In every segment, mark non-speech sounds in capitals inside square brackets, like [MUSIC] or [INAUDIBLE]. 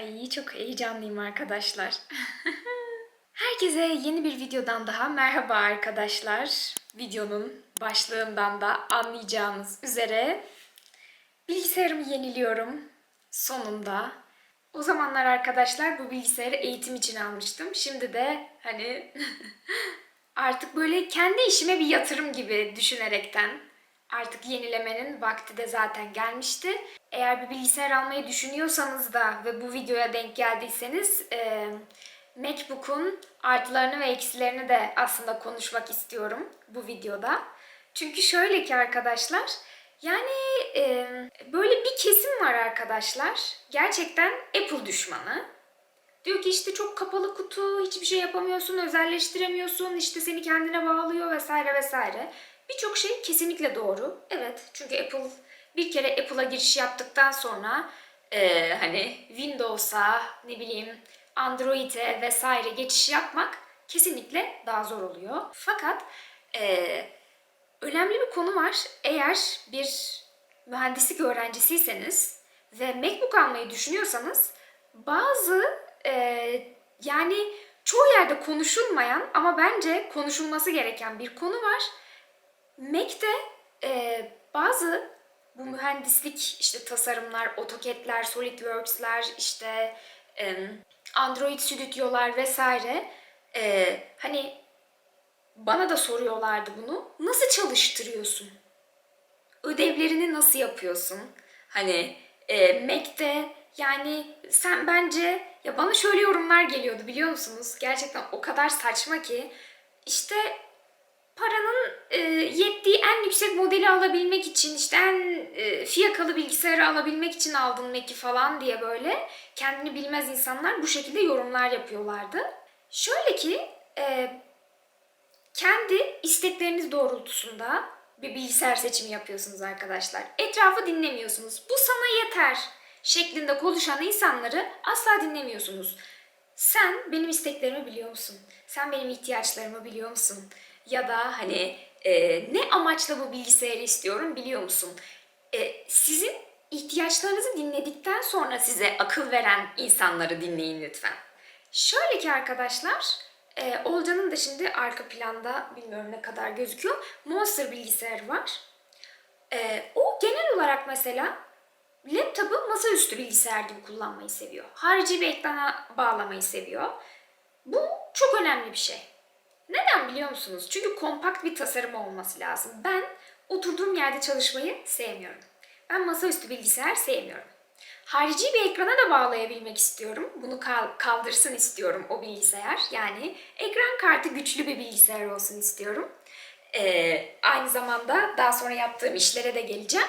Ay çok heyecanlıyım arkadaşlar. [LAUGHS] Herkese yeni bir videodan daha merhaba arkadaşlar. Videonun başlığından da anlayacağınız üzere bilgisayarımı yeniliyorum sonunda. O zamanlar arkadaşlar bu bilgisayarı eğitim için almıştım. Şimdi de hani [LAUGHS] artık böyle kendi işime bir yatırım gibi düşünerekten artık yenilemenin vakti de zaten gelmişti. Eğer bir bilgisayar almayı düşünüyorsanız da ve bu videoya denk geldiyseniz e, MacBook'un artılarını ve eksilerini de aslında konuşmak istiyorum bu videoda. Çünkü şöyle ki arkadaşlar, yani e, böyle bir kesim var arkadaşlar. Gerçekten Apple düşmanı. Diyor ki işte çok kapalı kutu, hiçbir şey yapamıyorsun, özelleştiremiyorsun, işte seni kendine bağlıyor vesaire vesaire. Birçok şey kesinlikle doğru. Evet çünkü Apple bir kere Apple'a giriş yaptıktan sonra e, hani Windows'a ne bileyim Android'e vesaire geçiş yapmak kesinlikle daha zor oluyor. Fakat e, önemli bir konu var. Eğer bir mühendislik öğrencisiyseniz ve MacBook almayı düşünüyorsanız bazı e, yani çoğu yerde konuşulmayan ama bence konuşulması gereken bir konu var. Mac'te e, bazı bu mühendislik işte tasarımlar, AutoCAD'ler, SolidWorks'ler, işte e, Android stüdyolar vesaire e, hani bana da soruyorlardı bunu. Nasıl çalıştırıyorsun? Ödevlerini nasıl yapıyorsun? Hani e, Mac'te yani sen bence ya bana şöyle yorumlar geliyordu biliyor musunuz? Gerçekten o kadar saçma ki işte paranın e, yettiği en yüksek modeli alabilmek için işte en e, fiyakalı bilgisayarı alabilmek için aldın Mac'i falan diye böyle kendini bilmez insanlar bu şekilde yorumlar yapıyorlardı. Şöyle ki e, kendi istekleriniz doğrultusunda bir bilgisayar seçimi yapıyorsunuz arkadaşlar. Etrafı dinlemiyorsunuz. Bu sana yeter şeklinde konuşan insanları asla dinlemiyorsunuz. Sen benim isteklerimi biliyor musun? Sen benim ihtiyaçlarımı biliyor musun? Ya da hani e, ne amaçla bu bilgisayarı istiyorum biliyor musun? E, sizin ihtiyaçlarınızı dinledikten sonra size akıl veren insanları dinleyin lütfen. Şöyle ki arkadaşlar, e, Olcan'ın da şimdi arka planda bilmiyorum ne kadar gözüküyor. Monster bilgisayarı var. E, o genel olarak mesela laptopu masaüstü bilgisayar gibi kullanmayı seviyor. Harici bir ekrana bağlamayı seviyor. Bu çok önemli bir şey. Neden biliyor musunuz? Çünkü kompakt bir tasarım olması lazım. Ben oturduğum yerde çalışmayı sevmiyorum. Ben masaüstü bilgisayar sevmiyorum. Harici bir ekrana da bağlayabilmek istiyorum. Bunu kal- kaldırsın istiyorum o bilgisayar. Yani ekran kartı güçlü bir bilgisayar olsun istiyorum. Ee, aynı zamanda daha sonra yaptığım işlere de geleceğim.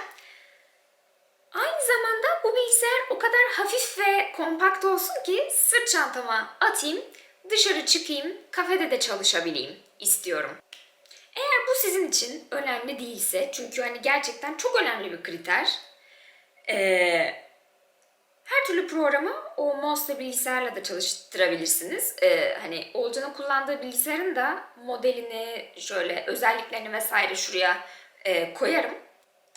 Aynı zamanda bu bilgisayar o kadar hafif ve kompakt olsun ki sırt çantama atayım, dışarı çıkayım, kafede de çalışabileyim istiyorum. Eğer bu sizin için önemli değilse, çünkü hani gerçekten çok önemli bir kriter, ee, her türlü programı o mouse'la bilgisayarla da çalıştırabilirsiniz. Ee, hani Olcan'ın kullandığı bilgisayarın da modelini, şöyle özelliklerini vesaire şuraya e, koyarım.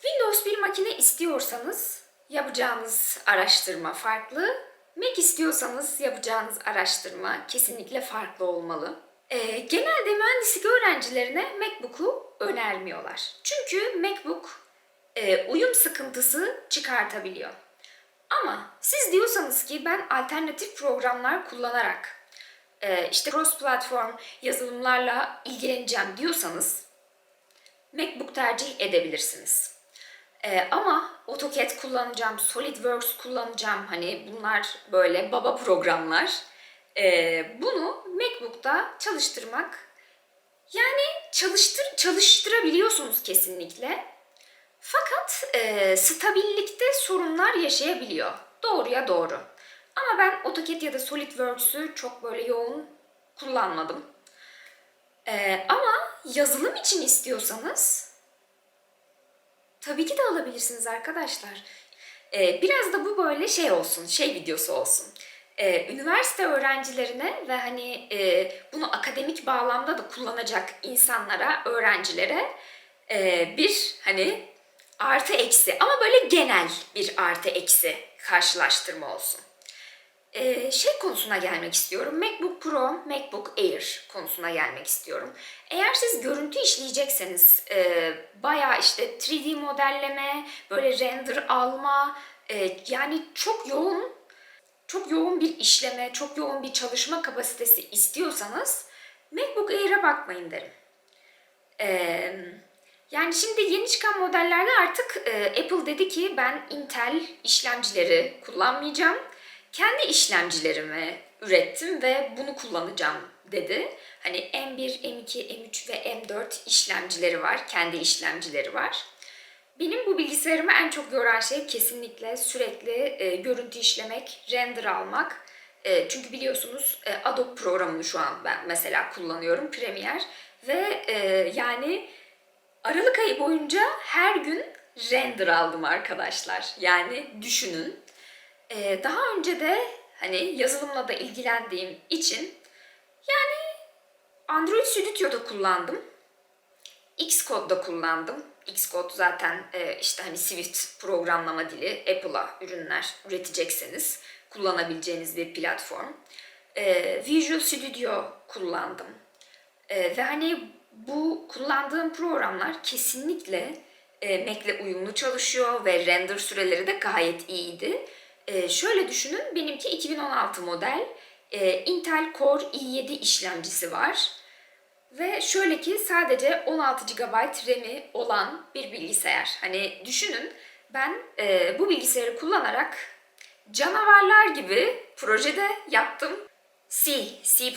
Windows bir makine istiyorsanız yapacağınız araştırma farklı. Mac istiyorsanız yapacağınız araştırma kesinlikle farklı olmalı. Ee, genelde mühendislik öğrencilerine MacBook'u önermiyorlar. Çünkü MacBook e, uyum sıkıntısı çıkartabiliyor. Ama siz diyorsanız ki ben alternatif programlar kullanarak e, işte cross platform yazılımlarla ilgileneceğim diyorsanız MacBook tercih edebilirsiniz. Ee, ama AutoCAD kullanacağım, SolidWorks kullanacağım. Hani bunlar böyle baba programlar. Ee, bunu MacBook'ta çalıştırmak yani çalıştır çalıştırabiliyorsunuz kesinlikle. Fakat e, stabillikte sorunlar yaşayabiliyor. Doğruya doğru. Ama ben AutoCAD ya da SolidWorks'ü çok böyle yoğun kullanmadım. Ee, ama yazılım için istiyorsanız Tabii ki de alabilirsiniz arkadaşlar. Ee, biraz da bu böyle şey olsun, şey videosu olsun. Ee, üniversite öğrencilerine ve hani e, bunu akademik bağlamda da kullanacak insanlara, öğrencilere e, bir hani artı eksi ama böyle genel bir artı eksi karşılaştırma olsun. Ee, şey konusuna gelmek istiyorum. MacBook Pro, MacBook Air konusuna gelmek istiyorum. Eğer siz görüntü işleyecekseniz e, bayağı işte 3D modelleme, böyle render alma, e, yani çok yoğun çok yoğun bir işleme, çok yoğun bir çalışma kapasitesi istiyorsanız MacBook Air'e bakmayın derim. Ee, yani şimdi yeni çıkan modellerde artık e, Apple dedi ki ben Intel işlemcileri kullanmayacağım. Kendi işlemcilerimi ürettim ve bunu kullanacağım dedi. Hani M1, M2, M3 ve M4 işlemcileri var. Kendi işlemcileri var. Benim bu bilgisayarımı en çok yoran şey kesinlikle sürekli e, görüntü işlemek, render almak. E, çünkü biliyorsunuz e, Adobe programını şu an ben mesela kullanıyorum Premiere ve e, yani Aralık ayı boyunca her gün render aldım arkadaşlar. Yani düşünün. E, daha önce de hani yazılımla da ilgilendiğim için yani Android Studio'da kullandım. Xcode'da kullandım. Xcode zaten e, işte hani Swift programlama dili Apple'a ürünler üretecekseniz kullanabileceğiniz bir platform. E, Visual Studio kullandım. E, ve hani bu kullandığım programlar kesinlikle e, Mac'le uyumlu çalışıyor ve render süreleri de gayet iyiydi. E, şöyle düşünün benimki 2016 model e, Intel Core i7 işlemcisi var. Ve şöyle ki sadece 16 GB RAM'i olan bir bilgisayar. Hani düşünün ben e, bu bilgisayarı kullanarak canavarlar gibi projede yaptım. C, C++,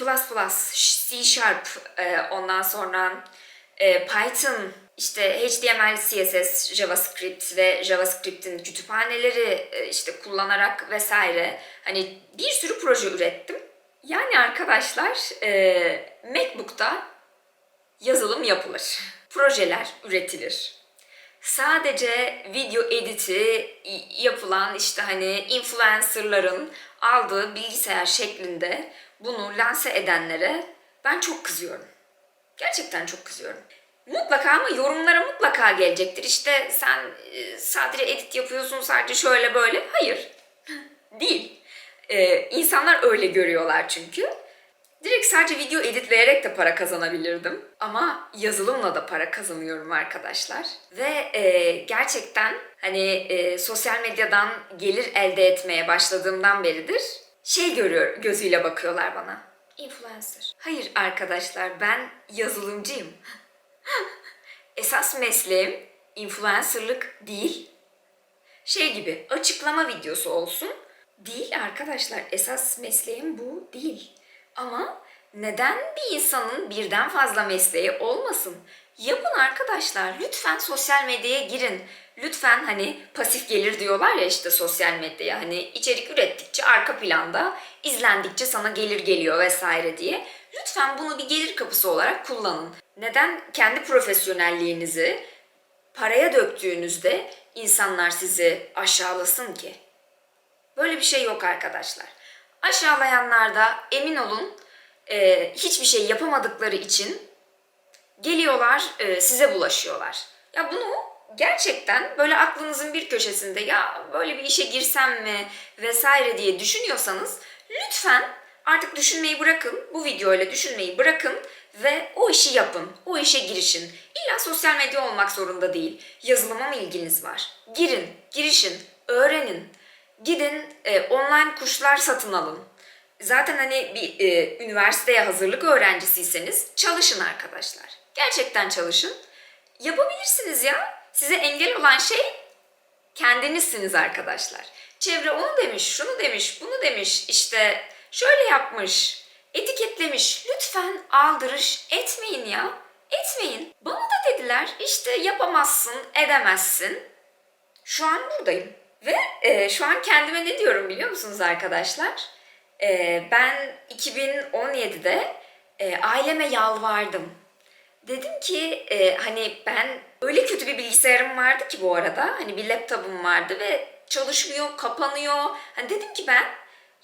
C Sharp, e, ondan sonra e, Python, işte HTML, CSS, JavaScript ve JavaScript'in kütüphaneleri e, işte kullanarak vesaire hani bir sürü proje ürettim. Yani arkadaşlar e, MacBook'ta yazılım yapılır. [LAUGHS] Projeler üretilir. Sadece video editi yapılan işte hani influencerların aldığı bilgisayar şeklinde bunu lanse edenlere ben çok kızıyorum. Gerçekten çok kızıyorum. Mutlaka ama yorumlara mutlaka gelecektir. İşte sen e, sadece edit yapıyorsun sadece şöyle böyle. Hayır. [LAUGHS] Değil. Ee, insanlar öyle görüyorlar çünkü. Direkt sadece video editleyerek de para kazanabilirdim. Ama yazılımla da para kazanıyorum arkadaşlar. Ve e, gerçekten hani e, sosyal medyadan gelir elde etmeye başladığımdan beridir şey görüyor gözüyle bakıyorlar bana. Influencer. Hayır arkadaşlar ben yazılımcıyım. [LAUGHS] Esas mesleğim influencerlık değil. Şey gibi açıklama videosu olsun. Değil arkadaşlar esas mesleğim bu değil. Ama neden bir insanın birden fazla mesleği olmasın? Yapın arkadaşlar. Lütfen sosyal medyaya girin. Lütfen hani pasif gelir diyorlar ya işte sosyal medyaya. Hani içerik ürettikçe arka planda izlendikçe sana gelir geliyor vesaire diye. Lütfen bunu bir gelir kapısı olarak kullanın. Neden kendi profesyonelliğinizi paraya döktüğünüzde insanlar sizi aşağılasın ki? Böyle bir şey yok arkadaşlar. Aşağılayanlar da emin olun e, hiçbir şey yapamadıkları için geliyorlar e, size bulaşıyorlar. Ya bunu gerçekten böyle aklınızın bir köşesinde ya böyle bir işe girsem mi vesaire diye düşünüyorsanız lütfen artık düşünmeyi bırakın. Bu videoyla düşünmeyi bırakın ve o işi yapın. O işe girişin. İlla sosyal medya olmak zorunda değil. Yazılıma mı ilginiz var? Girin, girişin, öğrenin. Gidin e, online kurslar satın alın. Zaten hani bir e, üniversiteye hazırlık öğrencisiyseniz çalışın arkadaşlar. Gerçekten çalışın. Yapabilirsiniz ya. Size engel olan şey kendinizsiniz arkadaşlar. Çevre onu demiş, şunu demiş, bunu demiş, işte şöyle yapmış, etiketlemiş. Lütfen aldırış etmeyin ya. Etmeyin. Bana da dediler işte yapamazsın, edemezsin. Şu an buradayım. Ve e, şu an kendime ne diyorum biliyor musunuz arkadaşlar? E, ben 2017'de e, aileme yalvardım. Dedim ki e, hani ben öyle kötü bir bilgisayarım vardı ki bu arada. Hani bir laptopum vardı ve çalışmıyor, kapanıyor. Hani dedim ki ben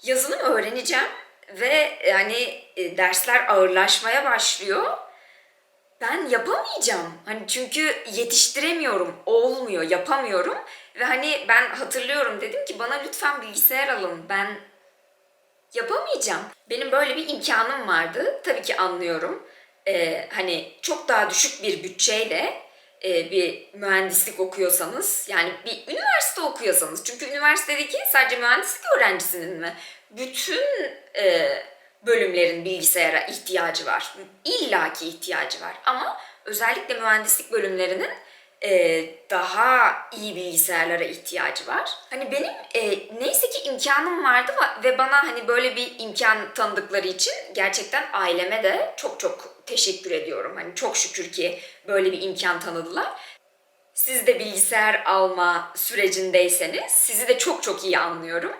yazılım öğreneceğim ve yani e, dersler ağırlaşmaya başlıyor. Ben yapamayacağım. Hani çünkü yetiştiremiyorum, olmuyor, yapamıyorum. Ve hani ben hatırlıyorum dedim ki bana lütfen bilgisayar alın. Ben yapamayacağım. Benim böyle bir imkanım vardı. Tabii ki anlıyorum. Ee, hani çok daha düşük bir bütçeyle e, bir mühendislik okuyorsanız yani bir üniversite okuyorsanız çünkü üniversitedeki sadece mühendislik öğrencisinin mi bütün e, bölümlerin bilgisayara ihtiyacı var. İllaki ihtiyacı var ama özellikle mühendislik bölümlerinin e, daha iyi bilgisayarlara ihtiyacı var. Hani benim e, neyse ki imkanım vardı va- ve bana hani böyle bir imkan tanıdıkları için gerçekten aileme de çok çok teşekkür ediyorum. Hani çok şükür ki böyle bir imkan tanıdılar. Siz de bilgisayar alma sürecindeyseniz sizi de çok çok iyi anlıyorum.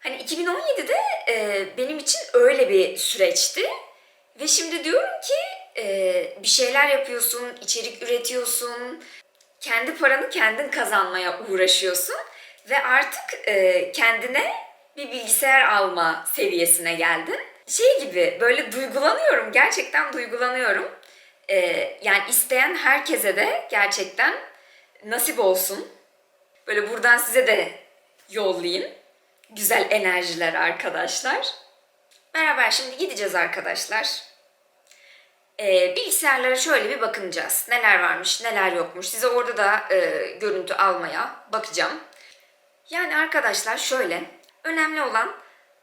Hani 2017'de e, benim için öyle bir süreçti. Ve şimdi diyorum ki e, bir şeyler yapıyorsun, içerik üretiyorsun, kendi paranı kendin kazanmaya uğraşıyorsun ve artık e, kendine bir bilgisayar alma seviyesine geldin. Şey gibi böyle duygulanıyorum, gerçekten duygulanıyorum. E, yani isteyen herkese de gerçekten nasip olsun. Böyle buradan size de yollayayım. Güzel enerjiler arkadaşlar. Beraber şimdi gideceğiz arkadaşlar. Ee, bilgisayarlara şöyle bir bakınacağız. Neler varmış, neler yokmuş. Size orada da e, görüntü almaya bakacağım. Yani arkadaşlar şöyle, önemli olan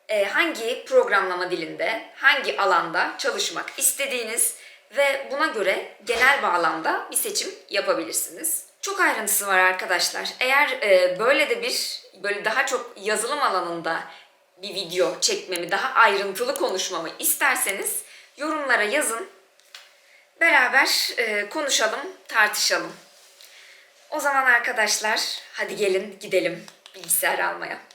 e, hangi programlama dilinde, hangi alanda çalışmak istediğiniz ve buna göre genel bağlamda bir seçim yapabilirsiniz. Çok ayrıntısı var arkadaşlar. Eğer e, böyle de bir, böyle daha çok yazılım alanında bir video çekmemi, daha ayrıntılı konuşmamı isterseniz yorumlara yazın. Beraber e, konuşalım, tartışalım. O zaman arkadaşlar hadi gelin gidelim bilgisayar almaya.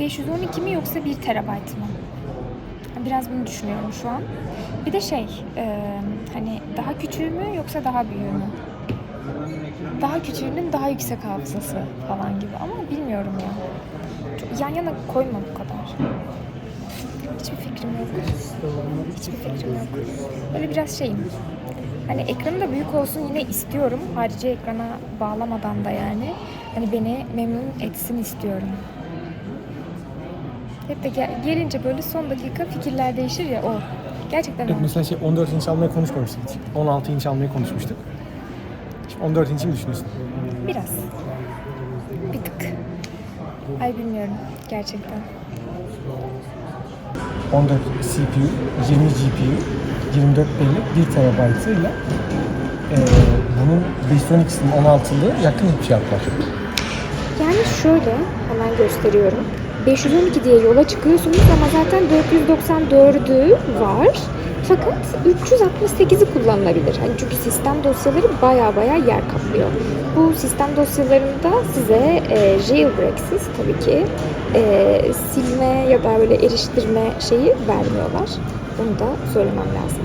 512 mi yoksa 1 terabayt mı? Biraz bunu düşünüyorum şu an. Bir de şey, e, hani daha küçüğü mü yoksa daha büyüğü mü? Daha küçüğünün daha yüksek hafızası falan gibi ama bilmiyorum ya. Çok yan yana koyma bu kadar. Hiçbir fikrim yok. Hiçbir fikrim yok. Böyle biraz şeyim. Hani ekranı da büyük olsun yine istiyorum. Harici ekrana bağlamadan da yani. Hani beni memnun etsin istiyorum. Hep de gel- gelince böyle son dakika fikirler değişir ya o. Gerçekten Evet, mesela şey 14 inç almayı konuşmamıştık hiç. 16 inç almayı konuşmuştuk. Şimdi 14 inç'i mi düşünüyorsun? Biraz. Bir tık. Ay bilmiyorum gerçekten. 14 CPU, 20 GPU, 24 belli 1 TB ile e, bunun 512'sinin 16'lı yakın bir fiyatlar. Yani şöyle hemen gösteriyorum. 512 diye yola çıkıyorsunuz ama zaten 494'ü var. Fakat 368'i kullanılabilir. Hani çünkü sistem dosyaları baya baya yer kaplıyor. Bu sistem dosyalarında size e, jailbreak'siz tabii ki e, silme ya da böyle eriştirme şeyi vermiyorlar. Bunu da söylemem lazım.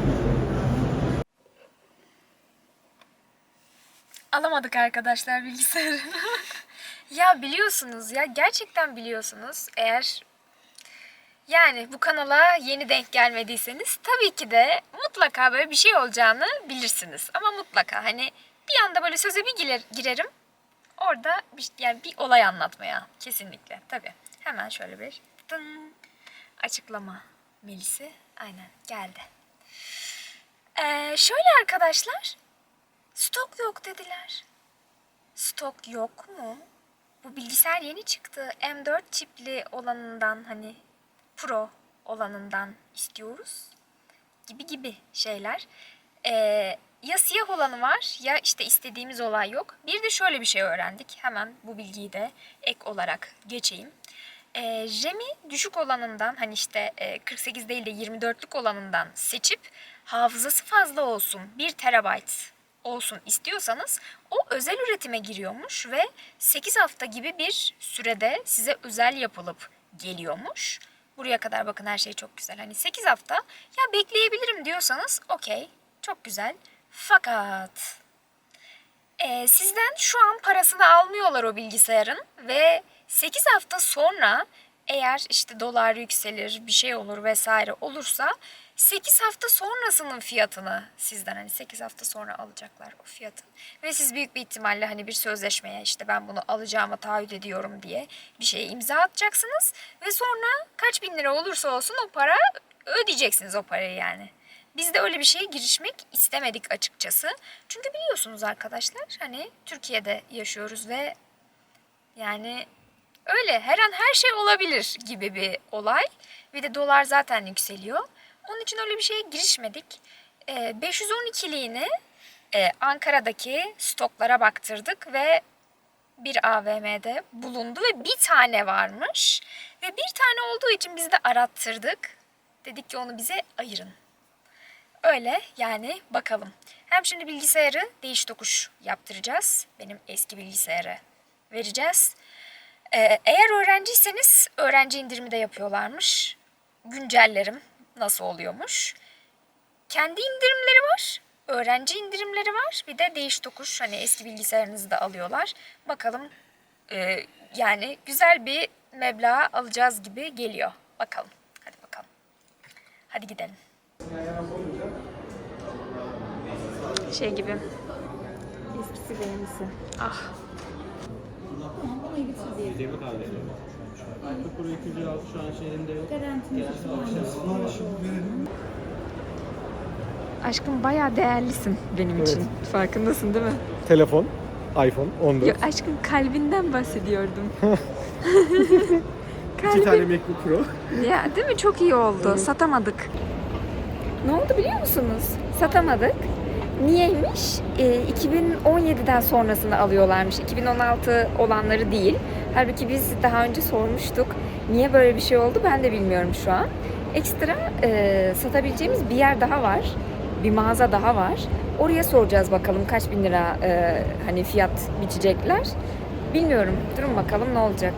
Alamadık arkadaşlar bilgisayarı. [LAUGHS] ya biliyorsunuz ya gerçekten biliyorsunuz eğer yani bu kanala yeni denk gelmediyseniz tabii ki de mutlaka böyle bir şey olacağını bilirsiniz. Ama mutlaka hani bir anda böyle söze bir girer, girerim. Orada bir, yani bir olay anlatmaya kesinlikle tabii. Hemen şöyle bir tın, açıklama Melis'i aynen geldi. Ee, şöyle arkadaşlar Stok yok dediler. Stok yok mu? Bu bilgisayar yeni çıktı. M4 çipli olanından hani Pro olanından istiyoruz. Gibi gibi şeyler. Ee, ya siyah olanı var ya işte istediğimiz olay yok. Bir de şöyle bir şey öğrendik. Hemen bu bilgiyi de ek olarak geçeyim. E, RAM'i düşük olanından hani işte e, 48 değil de 24'lük olanından seçip hafızası fazla olsun 1 terabayt olsun istiyorsanız o özel üretime giriyormuş ve 8 hafta gibi bir sürede size özel yapılıp geliyormuş. Buraya kadar bakın her şey çok güzel. Hani 8 hafta ya bekleyebilirim diyorsanız okey çok güzel. Fakat e, sizden şu an parasını almıyorlar o bilgisayarın ve 8 hafta sonra eğer işte dolar yükselir bir şey olur vesaire olursa 8 hafta sonrasının fiyatını sizden hani 8 hafta sonra alacaklar o fiyatın. Ve siz büyük bir ihtimalle hani bir sözleşmeye işte ben bunu alacağıma taahhüt ediyorum diye bir şeye imza atacaksınız. Ve sonra kaç bin lira olursa olsun o para ödeyeceksiniz o parayı yani. Biz de öyle bir şeye girişmek istemedik açıkçası. Çünkü biliyorsunuz arkadaşlar hani Türkiye'de yaşıyoruz ve yani öyle her an her şey olabilir gibi bir olay. Bir de dolar zaten yükseliyor. Onun için öyle bir şeye girişmedik. Ee, 512'liğini e, Ankara'daki stoklara baktırdık ve bir AVM'de bulundu ve bir tane varmış. Ve bir tane olduğu için biz de arattırdık. Dedik ki onu bize ayırın. Öyle yani bakalım. Hem şimdi bilgisayarı değiş tokuş yaptıracağız. Benim eski bilgisayarı vereceğiz. Ee, eğer öğrenciyseniz öğrenci indirimi de yapıyorlarmış. Güncellerim nasıl oluyormuş. Kendi indirimleri var. Öğrenci indirimleri var. Bir de değiş tokuş hani eski bilgisayarınızı da alıyorlar. Bakalım e, yani güzel bir meblağ alacağız gibi geliyor. Bakalım. Hadi bakalım. Hadi gidelim. Şey gibi. Eskisi de yenisi. Ah. Yedekli kahve. Kuru 206 şu an şeyinde yok. Aşkım bayağı değerlisin benim için. Farkındasın değil mi? Telefon, iPhone 14. Ya aşkım kalbinden bahsediyordum. [LAUGHS] İki tane MacBook Pro. Ya değil mi? Çok iyi oldu. Satamadık. Ne oldu biliyor musunuz? Satamadık. Niyeymiş? Ee, 2017'den sonrasını alıyorlarmış. 2016 olanları değil. Halbuki biz daha önce sormuştuk. Niye böyle bir şey oldu ben de bilmiyorum şu an. Ekstra e, satabileceğimiz bir yer daha var. Bir mağaza daha var. Oraya soracağız bakalım kaç bin lira e, hani fiyat biçecekler. Bilmiyorum. Durun bakalım ne olacak.